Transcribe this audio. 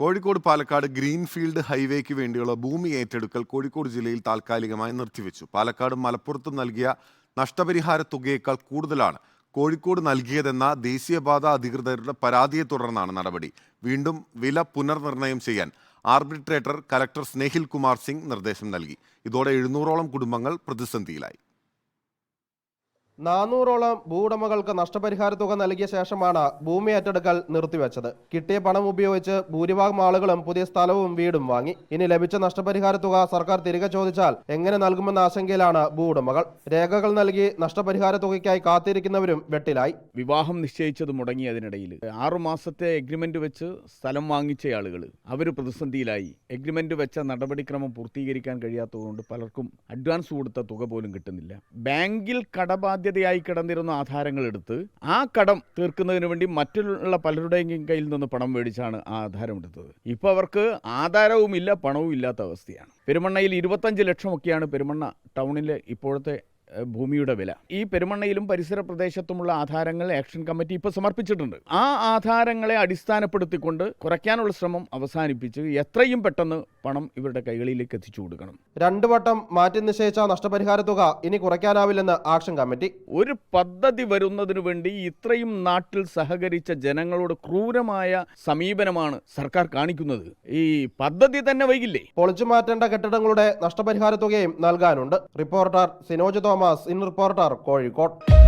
Kozhikode Palakkad greenfield ഹൈവേക്ക് വേണ്ടിയുള്ള ഭൂമി ഏറ്റെടുക്കൽ കോഴിക്കോട് ജില്ലയിൽ താൽക്കാലികമായി നിർത്തിവെച്ചു. പാലക്കാട് മലപ്പുറത്തും നൽകിയ നഷ്ടപരിഹാര തുകയേക്കാൾ കൂടുതലാണ് കോഴിക്കോട് നൽകിയതെന്ന ദേശീയപാത അധികൃതരുടെ പരാതിയെ തുടർന്നാണ് നടപടി. വീണ്ടും വില പുനർനിർണയം ചെയ്യാൻ ആർബിട്രേറ്റർ കലക്ടർ സ്നേഹിൽ കുമാർ സിംഗ് നിർദ്ദേശം നൽകി. ഇതോടെ എഴുന്നൂറോളം കുടുംബങ്ങൾ പ്രതിസന്ധിയിലായി. നാനൂറോളം ഭൂവുടമകൾക്ക് നഷ്ടപരിഹാര തുക നൽകിയ ശേഷമാണ് ഭൂമി ഏറ്റെടുക്കൽ നിർത്തിവെച്ചത്. കിട്ടിയ പണം ഉപയോഗിച്ച് ഭൂരിഭാഗം ആളുകളും പുതിയ സ്ഥലവും വീടും വാങ്ങി. ഇനി ലഭിച്ച നഷ്ടപരിഹാര തുക സർക്കാർ തിരികെ ചോദിച്ചാൽ എങ്ങനെ നൽകുമെന്ന ആശങ്കയിലാണ് ഭൂവുടമകൾ. രേഖകൾ നൽകി നഷ്ടപരിഹാര തുകയ്ക്കായി കാത്തിരിക്കുന്നവരും വെട്ടിലായി. വിവാഹം നിശ്ചയിച്ചത് മുടങ്ങിയതിനിടയിൽ ആറുമാസത്തെ ആറു മാസത്തെ എഗ്രിമെന്റ് വെച്ച് സ്ഥലം വാങ്ങിച്ച ആളുകൾ അവർ പ്രതിസന്ധിയിലായി. എഗ്രിമെന്റ് വെച്ച നടപടിക്രമം പൂർത്തീകരിക്കാൻ കഴിയാത്തതുകൊണ്ട് പലർക്കും അഡ്വാൻസ് കൊടുത്ത തുക പോലും കിട്ടുന്നില്ല. ബാങ്കിൽ കടബാധ്യതയായി കിടന്നിരുന്ന ആധാരങ്ങൾ എടുത്ത് ആ കടം തീർക്കുന്നതിന് വേണ്ടി മറ്റുള്ള പലരുടെയും കയ്യിൽ നിന്ന് പണം മേടിച്ചാണ് ആ ആധാരം എടുത്തത്. ഇപ്പോൾ അവർക്ക് ആധാരവും ഇല്ല പണവും ഇല്ലാത്ത അവസ്ഥയാണ്. പെരുമണ്ണയിൽ ഇരുപത്തഞ്ച് ലക്ഷമൊക്കെയാണ് പെരുമണ്ണ ടൗണിലെ ഇപ്പോഴത്തെ ഭൂമിയുടെ വില. ഈ പെരുമണ്ണയിലും പരിസര പ്രദേശത്തുമുള്ള ആധാരങ്ങൾ ആക്ഷൻ കമ്മിറ്റി ഇപ്പോൾ സമർപ്പിച്ചിട്ടുണ്ട്. ആ ആധാരങ്ങളെ അടിസ്ഥാനപ്പെടുത്തിക്കൊണ്ട് കുറയ്ക്കാനുള്ള ശ്രമം അവസാനിപ്പിച്ച് എത്രയും പെട്ടെന്ന് പണം ഇവരുടെ കൈകളിലേക്ക് എത്തിച്ചു കൊടുക്കണം. രണ്ടു വട്ടം മാറ്റി നിശ്ചയിച്ച നഷ്ടപരിഹാര തുക ഇനി കുറയ്ക്കാനാവില്ലെന്ന് ആക്ഷൻ കമ്മിറ്റി. ഒരു പദ്ധതി വരുന്നതിനു വേണ്ടി ഇത്രയും നാട്ടിൽ സഹകരിച്ച ജനങ്ങളോട് ക്രൂരമായ സമീപനമാണ് സർക്കാർ കാണിക്കുന്നത്. ഈ പദ്ധതി തന്നെ വൈകില്ലേ? പൊളിച്ചു മാറ്റേണ്ട കെട്ടിടങ്ങളുടെ നഷ്ടപരിഹാര തുകയും നൽകാനുണ്ട്. Reporter Sinoj Thomas. In reporter Kozhikode.